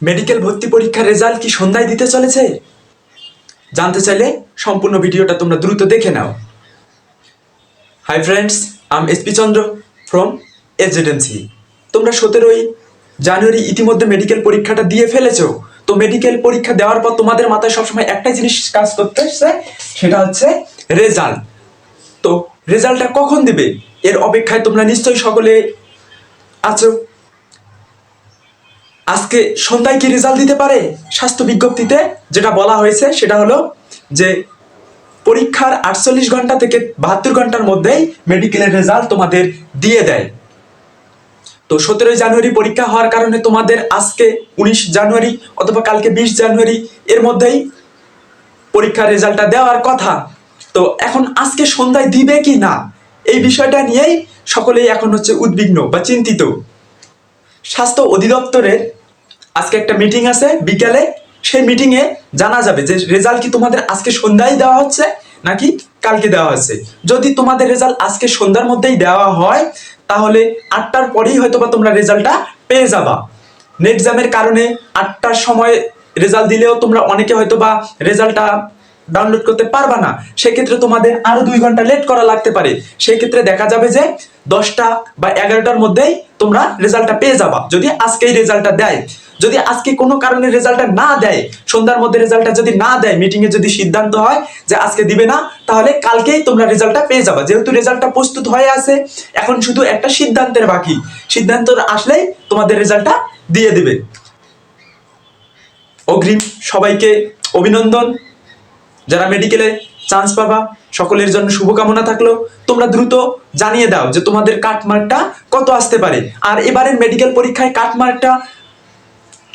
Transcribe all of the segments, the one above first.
Medical ভর্তি পরীক্ষার result কি সন্ধ্যায় দিতে চলেছে? জানতে চাইলে সম্পূর্ণ ভিডিওটা তোমরা দ্রুত দেখে নাও। Hi friends I'm SP Chandra from এজেডেন্সি তোমরা সতেরোই জানুয়ারি ইতিমধ্যে মেডিকেল পরীক্ষাটা দিয়ে ফেলেছো। তো মেডিকেল পরীক্ষা দেওয়ার পর তোমাদের মাথায় সবসময় একটাই জিনিস কাজ করতেছে সেটা হচ্ছে রেজাল্ট। তো রেজাল্টটা কখন দিবে? এর অপেক্ষায় তোমরা নিশ্চয়ই সকলে আছো। আজকে সন্ধ্যায় কি রেজাল্ট দিতে পারে? স্বাস্থ্য বিজ্ঞপ্তিতে যেটা বলা হয়েছে, সেটা হলো যে পরীক্ষার আটচল্লিশ ঘণ্টা থেকে বাহাত্তর ঘণ্টার মধ্যেই মেডিকেলের রেজাল্ট তোমাদের দিয়ে দেয়। তো সতেরোই জানুয়ারি পরীক্ষা হওয়ার কারণে তোমাদের আজকে উনিশ জানুয়ারি অথবা কালকে বিশ জানুয়ারি এর মধ্যেই পরীক্ষার রেজাল্টটা দেওয়ার কথা। তো এখন আজকে সন্ধ্যায় দিবে কি না? এই বিষয়টা নিয়েই সকলেই এখন হচ্ছে উদ্বিগ্ন বা চিন্তিত। স্বাস্থ্য অধিদপ্তরের আজকে একটা মিটিং আছে, বিকেলে। সেই মিটিংয়ে জানা যাবে যে রেজাল্ট কি তোমাদের আজকে সন্ধ্যায় দেওয়া হচ্ছে নাকি কালকে দেওয়া হচ্ছে যদি তোমাদের রেজাল্ট আজকে সন্ধ্যার মধ্যেই দেওয়া হয়, তাহলে আটটার পরেই হয়তো বা তোমরা রেজাল্টটা পেয়ে যাবা। নেট এক্সামের কারণে আটটার সময় রেজাল্ট দিলেও তোমরা অনেকে হয়তো বা রেজাল্টটা ডাউনলোড করতে পারবা না। সেক্ষেত্রে তোমাদের আরও দুই ঘণ্টা লেট করা লাগতে পারে। সেই ক্ষেত্রে দেখা যাবে যে দশটা বা এগারোটার মধ্যেই তোমরা রেজাল্টটা পেয়ে যাবা, যদি আজকেই রেজাল্টটা দেয়। যদি আজকে কোনো কারণে রেজাল্টটা না দেয়, সন্ধ্যার মধ্যে রেজাল্টটা যদি না দেয় মিটিং এ যদি সিদ্ধান্ত হয় যে আজকে দিবে না, তাহলে কালকেই তোমরা রেজাল্টটা পেয়ে যাবা। যেহেতু রেজাল্টটা প্রস্তুত হয়ে আছে, এখন শুধু একটা সিদ্ধান্তের বাকি। সিদ্ধান্ত আসলেই তোমাদের রেজাল্টটা দিয়ে দিবে। অগ্রিম সবাইকে অভিনন্দন। যারা মেডিকেলে চান্স পাবা, সকলের জন্য শুভকামনা থাকল। তোমরা দ্রুত জানিয়ে দাও যে তোমাদের কাটমার্কটা কত আসতে পারে। আর এবারের মেডিকেল পরীক্ষায় কাটমার্কটা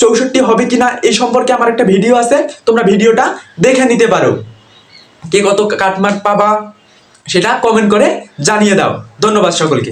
চৌষট্টি হবে কিনা এই সম্পর্কে আমার একটা ভিডিও আছে, তোমরা ভিডিওটা দেখে নিতে পারো। কে কত কাটমার্ক পাবা সেটা কমেন্ট করে জানিয়ে দাও। ধন্যবাদ সকলকে।